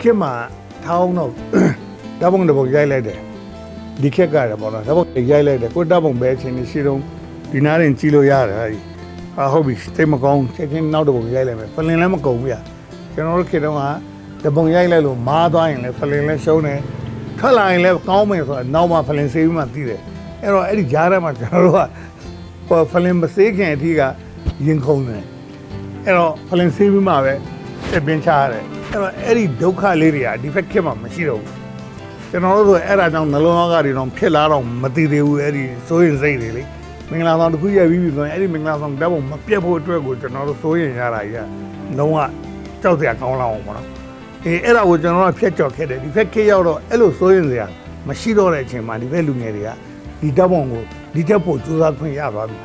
ခေတ်မှာထောင်းတော့ဓာတ်ပုံတစ်ပုံရိုက်လိုက်တယ်ဒီခေတ်ကရပေါ့နော်ဓာတ်ပုံရိုက်လိုက်တယ်ကိုဓာတ်ပုံပဲအချိန်ကြီးရှိတော့ဒီနားရင်ကြည့်လို့ရတယ်ဟာကြီးဟာဟုတ်ပြီစိတ်မကောင်းချက်ချင်းနောက်တစ်ပုံရိုက်လိုက်မယ်ဖလင်လည်းမကုန်ဘူးရကျွန်တော်တို့ခေတ်တုန်းကဓာတ်ပုံရိုက်လိုက်လို့မားသွားရင်လည်းဖလင်လည်းရှုံးတယ်ထွက်လာရင်လည်းကောင်းမယ်ဆိုတာနောက်မှဖလင်ဆေးပြီးမှသိတယ်အဲ့တော့အဲ့ဒီကြားထဲမှာကျွန်တော်တို့ကဟိုဖလင်မဆေးခင်အထိကရင်ခုန်တယ်အဲ့တော့ဖလင်ဆေးပြီးမှပဲ တက်ပင်းချရတယ်အဲ့တော့အဲ့ဒီဒုက္ခလေးတွေကဒီဘက်ခေတ်မှာမရှိတော့ဘူးကျွန်တော်တို့ဆိုအဲ့ဒါကြောင့်နှလုံးသားကတွေတော့ဖြစ်လာတော့မသိသေးဘူးအဲ့ဒီစိုးရင်စိတ်တွေလေမင်္ဂလာဆောင်တစ်ခုရပြီးပြီဆိုရင်အဲ့ဒီမင်္ဂလာဆောင်ဓာတ်ပုံမပြတ်ဖို့အတွက်ကိုကျွန်တော်တို့စိုးရင်ရတာကြီးကလုံးဝကြောက်စရာကောင်းလာအောင်ပေါ့နော်အေးအဲ့ဒါကိုကျွန်တော်တို့ဖျက်ကြော်ခဲ့တယ်ဒီဘက်ခေတ်ရောက်တော့အဲ့လိုစိုးရင်စရာမရှိတော့တဲ့အချိန်မှာဒီဘက်လူငယ်တွေကဒီဓာတ်ပုံကိုဒီတက်ဖို့ကြိုးစားခွင့်ရသွားပြီ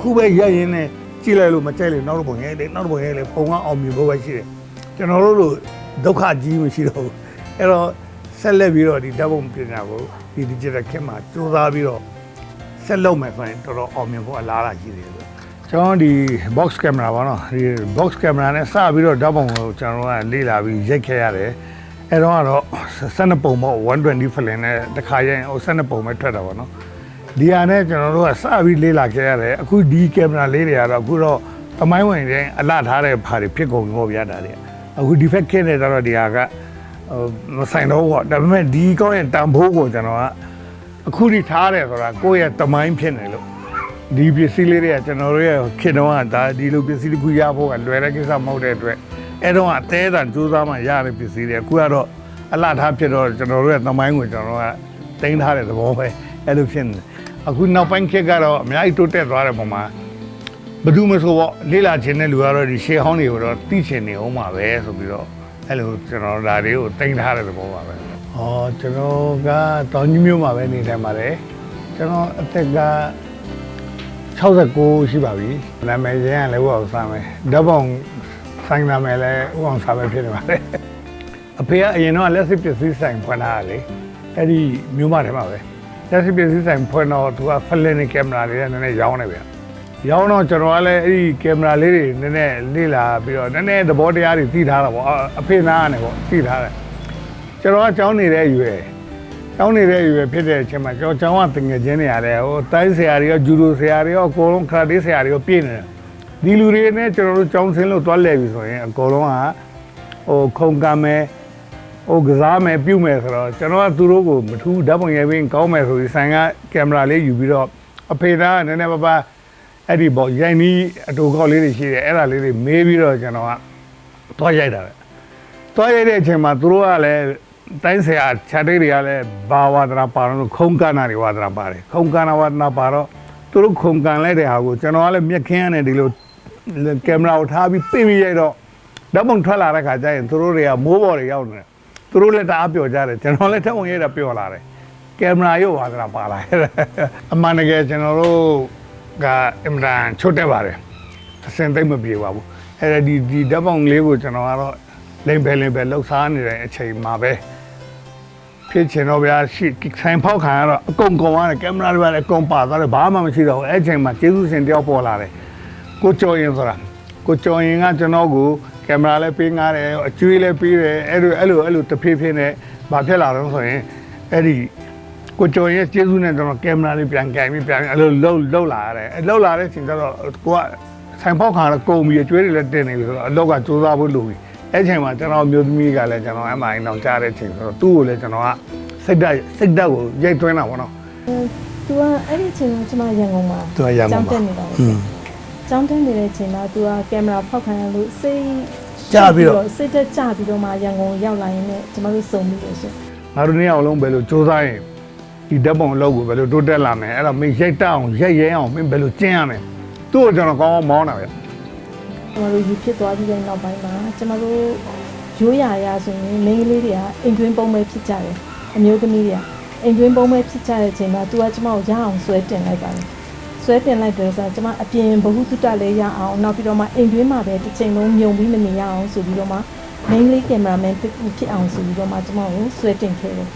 ခုပဲရရင်နဲ့ကြည့်လိုက်လို့မကြိုက်လို့နောက်တစ်ပုံရဲလေနောက်တစ်ပုံရဲလေပုံကအောင်မြင်ဖို့ပဲရှိတယ် ကျွန်တော်တို့လိုဒုက္ခကြီးမရှိတော့ဘူးအဲ့တော့ဆက်လက်ပြီးတော့ဒီဓာတ်ပုံပညာကိုဒီ digital ခက်မှာစူးစမ်းပြီးတော့ဆက်လုပ်မယ်ဆိုရင်တော်တော်အောင်မြင်ဖို့အလားအလာရှိတယ်ဆိုကျွန်တော်ဒီ box camera ပါနော်ဒီ box camera နဲ့စပြီးတော့ဓာတ်ပုံကိုကျွန်တော်ကလေ့လာပြီးရိုက်ခဲ့ရတယ်အဲ့တော့ကတော့12ပုံပေါ့120 film နဲ့တစ်ခါရိုက်ရင်ဟို12ပုံပဲထွက်တာပေါ့နော်ဒီဟာနဲ့ကျွန်တော်တို့ကစပြီးလေ့လာခဲ့ရတယ်အခုဒီကင်မရာလေးတွေကတော့အခုတော့သမိုင်းဝင်တဲ့အလှထားတဲ့ဘာတွေဖြစ်ကုန်ရောဗျာဒါတွေ အခုဒီဖက်ခင်းနေတော့ဒီဟာကဟိုမဆိုင်တော့ဘူးပေါ့ဒါပေမဲ့ဒီကောင်းရဲ့တန်ဖိုးကိုကျွန်တော်ကအခုထိထားတယ်ဆိုတာကိုယ့်ရဲ့သမိုင်းဖြစ်နေလို့ဒီပစ္စည်းလေးတွေကကျွန်တော်တို့ရဲ့ခေတ်တုန်းကဒါဒီလိုပစ္စည်းတစ်ခုရဖို့ကလွယ်တဲ့ကိစ္စမဟုတ်တဲ့အတွက်အဲ့တော့အသေးအံကြိုးစားမှရတဲ့ပစ္စည်းတွေအခုကတော့အလှထားဖြစ်တော့ကျွန်တော်တို့ရဲ့သမိုင်းကိုကျွန်တော်ကတင်ထားတဲ့သဘောပဲအဲ့လိုဖြစ်နေတယ်အခုနောက်ပိုင်းခေတ်ကတော့အများကြီးတိုးတက်သွားတဲ့ပုံမှာ ဘယ်သူမဆိုပေါ့လေးလာခြင်းတဲ့လူကတော့ဒီရှေးဟောင်းတွေကိုတော့သိချင်နေအောင်ပါပဲဆိုပြီးတော့အဲ့လိုကျွန်တော်ဒါတွေကိုတင်ထားတဲ့သဘောပါပဲ။ဩကျွန်တော်ကတောင်ကြီးမြို့မှာပဲနေထိုင်ပါတယ်။ကျွန်တော်အသက်က69ရှိပါပြီ။နာမည်ချင်းကလည်းဥအောင်စားမယ်။ဓာတ်ပုံဆိုင်နာမည်လည်းဥအောင်စားပဲဖြစ်နေပါတယ်။အဖေကအရင်တော့လက်စစ်ပစ္စည်းဆိုင်ဖွင့်ထားတာလေအဲ့ဒီမြို့မထဲမှာပဲလက်စစ်ပစ္စည်းဆိုင်ဖွင့်တော့သူကဖလင်းနေကင်မရာလေးနဲ့နည်းနည်းရောင်းနေဗျ ရောင်းတော့ကျွန်တော်ကလည်းအဲ့ဒီကင်မရာလေးတွေနည်းနည်းလေ့လာပြီးတော့နည်းနည်းသဘောတရားတွေသိထားတာပေါ့အအဖေနာကနေပေါ့သိထားတယ်ကျွန်တော်ကကျောင်းနေတဲ့ရွယ်ကျောင်းနေတဲ့ရွယ်ဖြစ်တဲ့အချိန်မှာကျွန်တော်ကျောင်းကတငယ်ချင်းတွေရတယ်ဟိုတိုင်းဆရာတွေရောဂျူဒိုဆရာတွေရောအကုန်လုံးခရာတေးဆရာတွေရောပြည့်နေတယ်ဒီလူတွေနဲ့ကျွန်တော်တို့ကျောင်းဆင်းလို့တွားလဲပြီဆိုရင်အကုန်လုံးကဟိုခုံကံမယ်ဟိုကစားမယ်ပြုတ်မယ်ဆိုတော့ကျွန်တော်ကသူတို့ကိုမထူးဓာတ်ပုံရိုက်ပြီးကောင်းမယ်ဆိုပြီးဆိုင်ကကင်မရာလေးယူပြီးတော့အဖေသားကနည်းနည်းပါးပါး အဲ့ဒီပေါ့ရိုက်နီးအတူကောက်လေးတွေရှိတယ်အဲ့ဒါလေးတွေမေးပြီးတော့ကျွန်တော်ကသွားရိုက်တာပဲသွားရိုက်တဲ့အချိန်မှာသူတို့ကလည်းတိုင်းဆရာခြာတိတ်တွေကလည်းဘာဝါဒနာပါတော့ခုံကနာတွေဝါဒနာပါတယ်ခုံကနာဝါဒနာပါတော့သူတို့ခုံကန်လိုက်တဲ့ဟာကိုကျွန်တော်ကလည်းမျက်ခင်းကနေဒီလိုကင်မရာကိုထားပြီးပြပြီးရိုက်တော့ဓာတ်ပုံထွက်လာတဲ့ခါကျရင်သူတို့တွေကမိုးပေါ်တွေရောက်နေတယ်သူတို့လည်းတအားပျော်ကြတယ်ကျွန်တော်လည်းထက်ဝင်ရတာပျော်လာတယ်ကင်မရာရုပ်ဝါသနာပါလာတယ်အမှန်တကယ်ကျွန်တော်တို့ ကအင်မတန်ချွတ်တက်ပါတယ်အစင်သိမ့်မပြေပါဘူးအဲ့ဒါဒီဒီဓာတ်ပုံလေးကိုကျွန်တော်ကတော့လိမ့်ပဲလိမ့်ပဲလှုပ်ရှားနေတဲ့အချိန်မှာပဲဖြစ်ချင်တော့ဗျာရှိဆိုင်ဖောက်ခံရတော့အကုန်ကုန်ရတယ်ကင်မရာတွေပါလည်းအကုန်ပါသွားတယ်ဘာမှမရှိတော့ဘူးအဲ့အချိန်မှာကျေးဇူးရှင်တယောက်ပေါ်လာတယ်ကိုကျော်ရင်ဆိုတာကိုကျော်ရင်ကကျွန်တော်ကိုကင်မရာလည်းပေးငားတယ်အကျွေးလည်းပေးတယ်အဲ့လိုအဲ့လိုအဲ့လိုတဖြည်းဖြည်းနဲ့မဖြစ်လာတော့ဆိုရင်အဲ့ဒီ ကိုကျော်ရင်ကျေးဇူးနဲ့ကျွန်တော်ကင်မရာလေးပြန်ကင်ပြီးပြန်အဲ့လိုလှုပ်လှုပ်လာရတယ်အဲ့လှုပ်လာတဲ့အချိန်ကျတော့ကိုကဆိုင်ပေါက်ခါတော့ကုန်ပြီးအကျွေးတွေလည်းတင်နေပြီဆိုတော့အလောက်ကစူးစမ်းဖို့လိုပြီအဲ့ချိန်မှာကျွန်တော်မျိုးသမီးကလည်းကျွန်တော်အမိုင်းအောင်ကြားတဲ့အချိန်ဆိုတော့သူ့ကိုလည်းကျွန်တော်ကစိတ်ဓာတ်စိတ်ဓာတ်ကိုရိုက်သွင်းတာပေါ့နော်သူကအဲ့ဒီအချိန်ကကျွန်မရန်ကုန်မှာသူကရန်ကုန်မှာကျောင်းတက်နေတာပေါ့ကျောင်းတက်နေတဲ့အချိန်မှာသူကကင်မရာဖောက်ခံရလို့စိတ်ကျပြီးတော့စိတ်တက်ကျပြီးတော့မှရန်ကုန်ရောက်လာရင်လည်းကျွန်တော်တို့စုံပြီးလို့ရှင်ငါတို့နှစ်ယောက်လုံးပဲလို့စူးစမ်းရင် ဒီဓာတ်ပုံအလုပ်ကိုဘယ်လိုတိုးတက်လာမလဲအဲ့တော့မင်းရိုက်တက်အောင်ရိုက်ရဲအောင်မင်းဘယ်လိုကျင်းရမလဲသူ့ကိုကျွန်တော်ကောင်းကောင်းမောင်းတာပဲကျွန်တော်တို့ယူဖြစ်သွားပြီးတဲ့နောက်ပိုင်းမှာကျွန်တော်တို့ရိုးရာရဆိုရင်မိန်းကလေးတွေကအိမ်တွင်းပုံပဲဖြစ်ကြတယ်အမျိုးသမီးတွေကအိမ်တွင်းပုံပဲဖြစ်ကြတဲ့အချိန်မှာသူကကျွန်မကိုရအောင်ဆွဲတင်လိုက်ပါတယ်ဆွဲတင်လိုက်တယ်ဆိုတော့ကျွန်မအပြင်ဘ ഹു တုတလည်းရအောင်နောက်ပြီးတော့မှအိမ်တွင်းမှာပဲတစ်ချိန်လုံးမြုံပြီးမနေရအောင်ဆိုပြီးတော့မှ main လေးကင်မရာမန်ဖြစ်အောင်ဆိုပြီးတော့မှကျွန်မကိုဆွဲတင်ခဲ့တယ်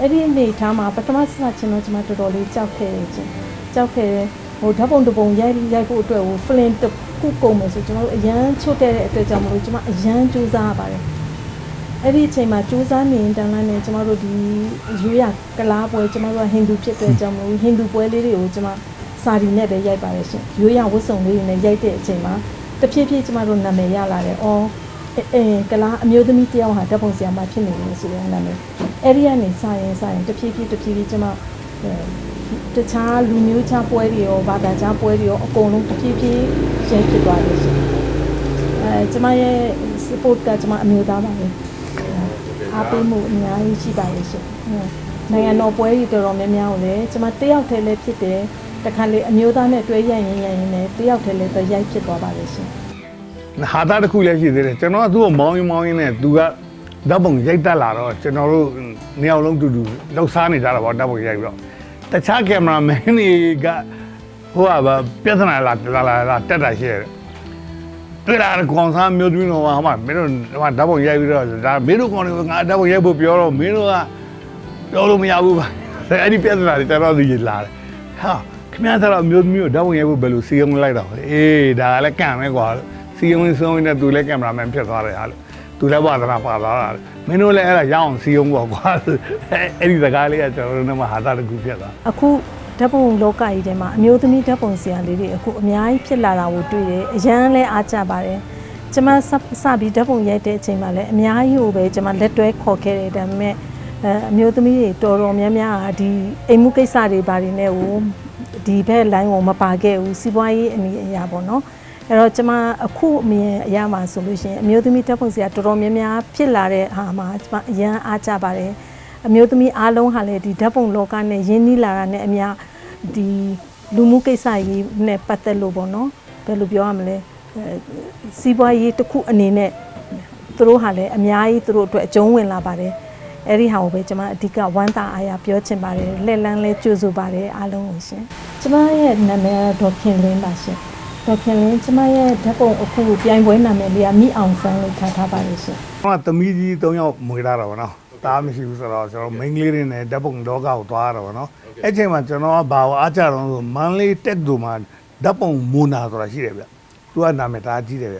အဲ့ဒီအနေထားမှာပထမစစချင်းတော့ကျွန်မတော်တော်လေးကြောက်ခဲ့တယ်ချင်းကြောက်ခဲ့တယ်ဟိုဓာတ်ပုံတစ်ပုံရိုက်ရိုက်ဖို့အတွက်ဟို film တစ်ခုကုန်မယ်ဆိုကျွန်တော်တို့အရန်ချွတ်တဲ့အတွက်ကြောင့်မလို့ကျွန်မအရန်ကြိုးစားရပါတယ်အဲ့ဒီအချိန်မှာစူးစမ်းနေတန်လန်းနေကျမတို့ဒီရိုးရကလားပွဲကျမတို့ကဟိန္ဒူဖြစ်တဲ့ကြောင့်မလို့ဟိန္ဒူပွဲလေးတွေကိုကျမစာရီနဲ့ပဲရိုက်ပါတယ်ရှင်ရိုးရဝတ်စုံလေးတွေနဲ့ရိုက်တဲ့အချိန်မှာတဖြည်းဖြည်းကျမတို့နာမည်ရလာတယ်အော်အဲအဲကလားအမျိုးသမီးတယောက်ဟာဓာတ်ပုံဆရာမဖြစ်နေလို့ဆိုတဲ့နာမည် အဲ့ဒီကနေစရင်စရင်တဖြည်းဖြည်းတဖြည်းဖြည်းကျမအဲတခြားလူမျိုးခြားပွဲတွေရောဘာသာခြားပွဲတွေရောအကုန်လုံးတဖြည်းဖြည်းရိုက်ဖြစ်သွားတယ်ရှင်အဲကျမရဲ့ support ကကျမအမျိုးသားပါပဲအားပေးမှုအများကြီးရှိပါရဲ့ရှင်ဟုတ်နိုင်ငံတော်ပွဲကြီးတော်တော်များများကိုလည်းကျွန်မတယောက်တည်းလည်းဖြစ်တယ်တခါလေအမျိုးသားနဲ့တွဲရိုက်ရင်ရိုက်ရင်လည်းတယောက်တည်းလည်းပဲရိုက်ဖြစ်သွားပါရဲ့ရှင်ဟာတာတစ်ခုလည်းရှိသေးတယ်ကျွန်တော်ကသူ့ကိုမောင်းရင်မောင်းရင်နဲ့သူက ဓာတ်ပုံရိုက်တက်လာတော့ကျွန်တော်တို့နှစ်ယောက်လုံးတူတူလှုပ်ရှားနေကြတာပေါ့ဓာတ်ပုံရိုက်ပြီးတော့တခြားကင်မရာမန်တွေကဟိုကဘာပြဿနာလာလာလာလာတက်တာရှိတယ်တွေ့လာတဲ့ကောင်စားမျိုးသမီးတော်ကဟိုမှာမင်းတို့ဟိုမှာဓာတ်ပုံရိုက်ပြီးတော့ဒါမင်းတို့ကောင်တွေကငါဓာတ်ပုံရိုက်ဖို့ပြောတော့မင်းတို့ကပြောလို့မရဘူးပါအဲ့ဒီပြဿနာတွေတော်တော်ကြီးလာတယ်ဟာခင်ဗျားတို့မျိုးသမီးကိုဓာတ်ပုံရိုက်ဖို့ဘယ်လိုစီရင်လိုက်တော့အေးဒါကလည်းကံပဲကွာစီယုံဝင်ဆုံးနေတဲ့သူလည်းကင်မရာမန်ဖြစ်သွားတယ်ဟာလို့ သူလည်းပါသနာပါသွားတာမင်းတို့လည်းအဲ့ဒါရအောင်စီယုံပေါ့ကွာအဲ့အဲ့ဒီစကားလေးကကျွန်တော်တို့ကဟာတာတကူဖြစ်သွားအခုဓာတ်ပုံလောကကြီးထဲမှာအမျိုးသမီးဓာတ်ပုံဆရာလေးတွေအခုအများကြီးဖြစ်လာတာကိုတွေ့တယ်အရန်လဲအားကြပါတယ်ကျွန်မစစပြီးဓာတ်ပုံရိုက်တဲ့အချိန်မှာလည်းအများကြီးကိုပဲကျွန်မလက်တွဲခေါ်ခဲ့တယ်ဒါပေမဲ့အဲအမျိုးသမီးတွေတော်တော်များများကဒီအိမ်မှုကိစ္စတွေဘာတွေနဲ့ကိုဒီဘက် line ကိုမပါခဲ့ဘူးစီးပွားရေးအနည်းအရာပေါ့နော် အဲ့တော့ကျွန်မအခုအမြင်အရမှာဆိုလို့ရှိရင်အမျိုးသမီးဓာတ်ပုံဆရာတော်တော်များများဖြစ်လာတဲ့ဟာမှာကျွန်မအရန်အားကြပါတယ်အမျိုးသမီးအားလုံးဟာလည်းဒီဓာတ်ပုံလောကနဲ့ရင်းနှီးလာတာနဲ့အများဒီလူမှုကိစ္စကြီးနဲ့ပတ်သက်လို့ပေါ့နော်ဘယ်လိုပြောရမလဲအဲစီးပွားရေးတစ်ခုအနေနဲ့သူတို့ဟာလည်းအများကြီးသူတို့အတွက်အကျုံးဝင်လာပါတယ်အဲ့ဒီဟာကိုပဲကျွန်မအဓိကဝမ်းသာအားရပြောချင်ပါတယ်လက်လန်းလဲကြိုဆိုပါတယ်အားလုံးကိုရှင်ကျွန်မရဲ့နာမည်ကတော့ဒေါ်ခင်လင်းပါရှင် ဒေါ်ခင်လင်းကျွန်မရဲ့ဓာတ်ပုံအခုပြိုင်ပွဲနာမည်လေးကမိအောင်ဆန်းလို့ထားထားပါတယ်ရှင်ကျွန်တော်သမီးကြီး၃ယောက်မွေးလာတာပေါ့နော်တားမရှိဘူးဆိုတော့ကျွန်တော်မိန်းကလေးတွေနဲ့ဓာတ်ပုံလောကကိုသွားတာပေါ့နော်အဲ့ချိန်မှာကျွန်တော်ကဘာကိုအားကြတော့ဆိုမန်လေးတက်တူမှာဓာတ်ပုံမူနာဆိုတာရှိတယ်ဗျသူကနာမည်ဒါကြီးတယ်ဗျ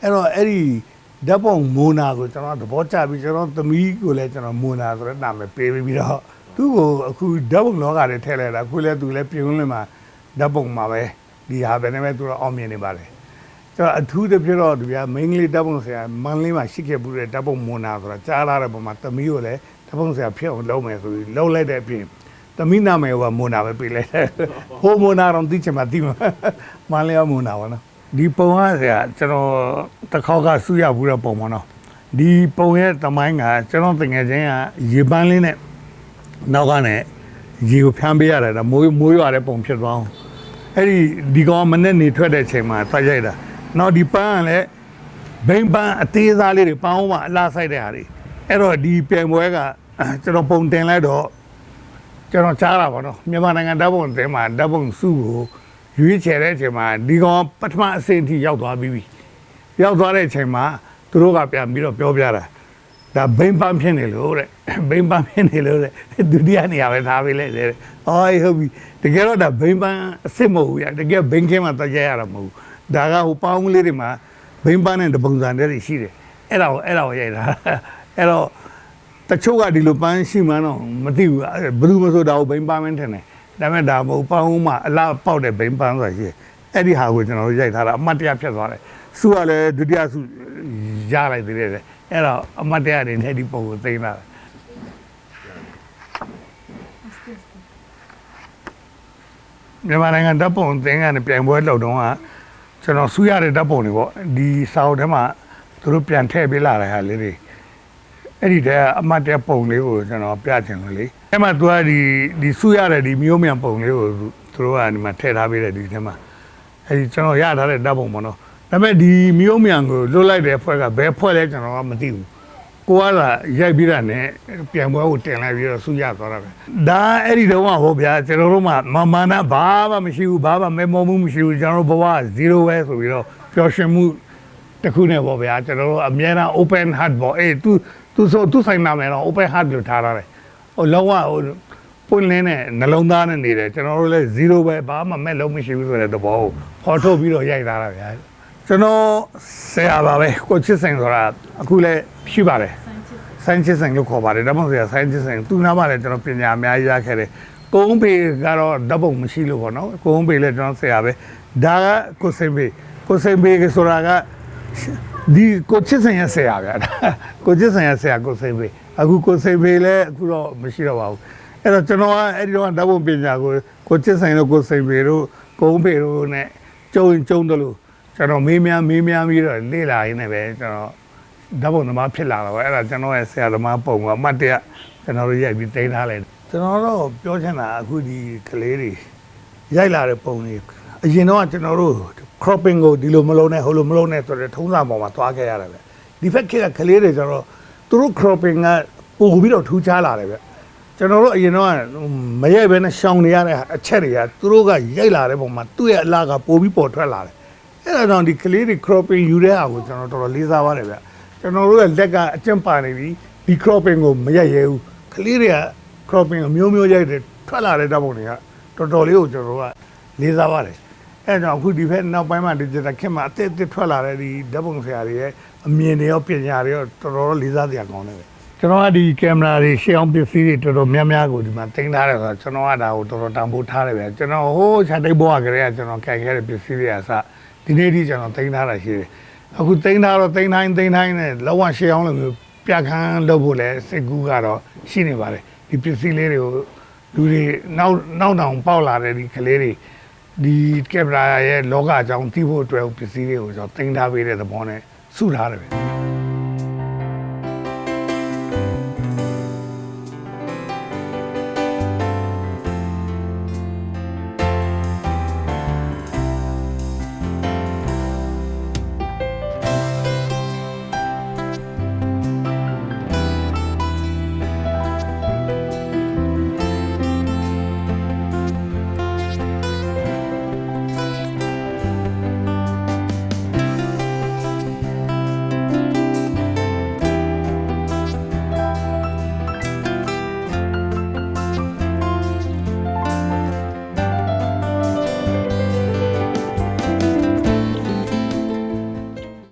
အဲ့တော့အဲ့ဒီဓာတ်ပုံမူနာကိုကျွန်တော်သဘောကျပြီးကျွန်တော်သမီးကိုလည်းကျွန်တော်မူနာဆိုတဲ့နာမည်ပေးပြီးတော့သူ့ကိုအခုဓာတ်ပုံလောကတွေထည့်လိုက်တာအခုလည်းသူလည်းပြုံးလင်းမှာဓာတ်ပုံမှာပဲ ဒီဟာပဲနဲ့ပဲသူတော့အောင်မြင်နေပါလေကျွန်တော်အထူးသဖြင့်တော့ဒီကမင်းကလေးတပ်ပုံဆရာမန်လေးမှာရှိခဲ့ဘူးတဲ့တပ်ပုံမွန်နာဆိုတာကြားလာတဲ့ပုံမှာသမီးကိုလည်းတပ်ပုံဆရာဖြစ်အောင်လုပ်မယ်ဆိုပြီးလုပ်လိုက်တဲ့အပြင်သမီးနာမည်ကမွန်နာပဲပေးလိုက်တယ်ဟိုမွန်နာတော့သိချင်မှသိမှာမန်လေးကမွန်နာပါနော်ဒီပုံကဆရာကျွန်တော်တစ်ခေါက်ကဆူရဘူးတဲ့ပုံပေါ့နော်ဒီပုံရဲ့တမိုင်းကကျွန်တော်တငယ်ချင်းကရေပန်းလေးနဲ့နောက်ကနေရေကိုဖျန်းပေးရတယ်ဒါမိုးမိုးရွာတဲ့ပုံဖြစ်သွားအောင် အဲ့ဒီဒီကောင်မနဲ့နေထွက်တဲ့ချိန်မှာတွားရိုက်တာနောက်ဒီပန်းကလည်းဘိန်းပန်းအသေးစားလေးတွေပန်းအောင်မှအလားဆိုင်တဲ့ဟာတွေအဲ့တော့ဒီပြိုင်ပွဲကအဲကျွန်တော်ပုံတင်လိုက်တော့ကျွန်တော်ကြားတာပါတော့မြန်မာနိုင်ငံဓာတ်ပုံတင်မှာဓာတ်ပုံစုကိုရွေးချယ်တဲ့အချိန်မှာဒီကောင်ပထမအဆင့်အထိရောက်သွားပြီးပြီရောက်သွားတဲ့အချိန်မှာသူတို့ကပြန်ပြီးတော့ပြောပြတာ ဒါဘိန်းပန်းဖြစ်နေလို့တဲ့ဘိန်းပန်းဖြစ်နေလို့တဲ့ဒုတိယနေရာပဲထားပေးလိုက်တယ်တဲ့အော်ဟုတ်ပြီတကယ်တော့ဒါဘိန်းပန်းအစ်စ်မဟုတ်ဘူးရတကယ်ဘိန်းခင်းမှာတကြရတာမဟုတ်ဘူးဒါကဟိုပေါင်းကလေးတွေမှာဘိန်းပန်းနဲ့တပုံစံတွေရှိတယ်အဲ့ဒါကိုအဲ့ဒါကိုရိုက်တာအဲ့တော့တချို့ကဒီလိုပန်းရှိမှန်းတော့မသိဘူးအဲ့ဘယ်သူမဆိုဒါကိုဘိန်းပန်းမင်းထင်တယ်ဒါပေမဲ့ဒါမဟုတ်ပေါင်းမှာအလားပေါက်တဲ့ဘိန်းပန်းဆိုတာရှိတယ်အဲ့ဒီဟာကိုကျွန်တော်တို့ရိုက်ထားတာအမှတ်တရဖြစ်သွားတယ်စုကလည်းဒုတိယစုရလိုက်သေးတယ် အဲ့တော့အမှတ်တရတွေနဲ့ဒီပုံကိုသိမ်းလာတယ်မြန်မာနိုင်ငံဓာတ်ပုံသင်္ကန်းနဲ့ပြိုင်ပွဲလုပ်တော့ကကျွန်တော်ဆူရတဲ့ဓာတ်ပုံတွေပေါ့ဒီစာအုပ်ထဲမှာသူတို့ပြန်ထည့်ပေးလာတဲ့ဟာလေးတွေအဲ့ဒီတဲ့အမတ်တဲ့ပုံလေးကိုကျွန်တော်ပြချင်လို့လေအဲ့မှာသူကဒီဒီဆူရတဲ့ဒီမျိုးမြန်ပုံလေးကိုသူတို့ကဒီမှာထည့်ထားပေးတယ်ဒီထဲမှာအဲ့ဒီကျွန်တော်ရထားတဲ့ဓာတ်ပုံပေါ့နော် ဒါပေမဲ့ဒီမျိုးမြန်ကိုလွတ်လိုက်တဲ့ဖွဲ့ကဘယ်ဖွဲ့လဲကျွန်တော်ကမသိဘူး ကိုကလာရိုက်ပြီးတာနဲ့ပြန်ပွဲကိုတင်လိုက်ပြီးတော့ဆူရသွားတာပဲဒါအဲ့ဒီတော့ဟောဗျာကျွန်တော်တို့မှမမာနာဘာမှမရှိဘူးဘာမှမဲမောမှုမရှိဘူးကျွန်တော်တို့ဘဝ0ပဲဆိုပြီးတော့ပျော်ရွှင်မှုတစ်ခုနဲ့ပေါ့ဗျာကျွန်တော်တို့အများအား open heart ပေါ့အေး तू तू ဆို तू ဆိုင်နာမယ်တော့ open heart လို့ထားထားတယ်ဟိုလောကဟိုပွင့်လင်းတဲ့နှလုံးသားနဲ့နေတယ်ကျွန်တော်တို့လည်း0ပဲဘာမှမဲ့လုံးမရှိဘူးဆိုတဲ့သဘောကိုခေါ်ထုတ်ပြီးတော့ရိုက်ထားတာဗျာ ကျွန်တော်ဆရာပါပဲကိုချစ်စိန်ဆိုတာအခုလည်းရှိပါတယ်ဆိုင်ချစ်ဆိုင်းချစ်ဆိုင်လို့ခေါ်ပါတယ်ဓာတ်ပုံဆရာဆိုင်းချစ်ဆိုင်သူနာမှလည်းကျွန်တော်ပညာအများကြီးရခဲ့တယ်ကိုုံးဖေကတော့ဓာတ်ပုံမရှိလို့ပေါ့နော်ကိုုံးဖေလည်းကျွန်တော်ဆရာပဲဒါကကိုစိန်ဖေကိုစိန်ဖေဆိုတာကဒီကိုချစ်ဆိုင်ရဆရာဗျာကိုချစ်ဆိုင်ရဆရာကိုစိန်ဖေအခုကိုစိန်ဖေလည်းအခုတော့မရှိတော့ပါဘူးအဲ့တော့ကျွန်တော်ကအဲ့ဒီတော့ဓာတ်ပုံပညာကိုကိုချစ်ဆိုင်တို့ကိုစိန်ဖေတို့ကိုုံးဖေတို့ ਨੇ ကျုံကျုံတယ်လို့ ကျွန်တော်မေးမြန်းမေးမြန်းပြီးတော့လေ့လာရင်းနဲ့ပဲကျွန်တော်ဓာတ်ပုံသမားဖြစ်လာတော့အဲ့ဒါကျွန်တော်ရဲ့ဆရာသမားပုံကအမှတ်တရကျွန်တော်တို့ရိုက်ပြီးတင်ထားလိုက်ကျွန်တော်တော့ပြောချင်တာအခုဒီကလေးတွေရိုက်လာတဲ့ပုံတွေအရင်တော့ကျွန်တော်တို့ cropping ကိုဒီလိုမလုံးနဲ့ဟိုလိုမလုံးနဲ့ဆိုတဲ့ထုံးစံပေါ်မှာသွားခဲ့ရတယ်ပဲဒီဖက်ခေတ်ကကလေးတွေကျွန်တော်သူတို့ cropping ကပို့ပြီးတော့ထူးခြားလာတယ်ဗျကျွန်တော်တို့အရင်တော့မရိုက်ဘဲနဲ့ရှောင်နေရတဲ့အချက်တွေကသူတို့ကရိုက်လာတဲ့ပုံမှာသူ့ရဲ့အလားကပို့ပြီးပေါ်ထွက်လာတယ် အဲ့ဒါကြောင့်ဒီကလေးတွေ cropping ယူတဲ့ဟာကိုကျွန်တော်တော်တော်လေးစားပါတယ်ဗျကျွန်တော်တို့ရဲ့လက်ကအကျင့်ပါနေပြီဒီ cropping ကိုမရိုက်ရဲဘူးကလေးတွေက cropping ကိုမျိုးမျိုးရိုက်တယ်ထွက်လာတဲ့ဓာတ်ပုံတွေကတော်တော်လေးကိုကျွန်တော်တို့ကလေးစားပါတယ်အဲ့ဒါကြောင့်အခုဒီဖက်နောက်ပိုင်းမှာ digital ခင်မှာအသစ်အသစ်ထွက်လာတဲ့ဒီဓာတ်ပုံဆရာတွေရဲ့အမြင်တွေရောပညာတွေရောတော်တော်လေးစားစရာကောင်းတယ်ပဲကျွန်တော်ကဒီကင်မရာတွေရှေ့အောင်ပစ္စည်းတွေတော်တော်များများကိုဒီမှာတင်ထားတယ်ဆိုတော့ကျွန်တော်ကဒါကိုတော်တော်တန်ဖိုးထားတယ်ဗျကျွန်တော်ဟိုးချက်တိတ်ဘောကလေးကကျွန်တော်ကန်ခဲ့တဲ့ပစ္စည်းတွေကစ ဒီနေ့ထိကျွန်တော်တင်ထားတာရှိတယ်အခုတင်ထားတော့တင်တိုင်းတင်တိုင်းနဲ့လောကရှေးအောင်လို့မျိုးပြခန်းလုပ်ဖို့လဲစိတ်ကူးကတော့ရှိနေပါတယ်ဒီပစ္စည်းလေးတွေကိုလူတွေနောက်နောက်တောင်ပေါက်လာတဲ့ဒီကလေးတွေဒီကင်မရာရဲ့လောကအကြောင်းသိဖို့အတွက်ပစ္စည်းတွေကိုကျွန်တော်တင်ထားပေးတဲ့သဘောနဲ့စုထားတယ်ပဲ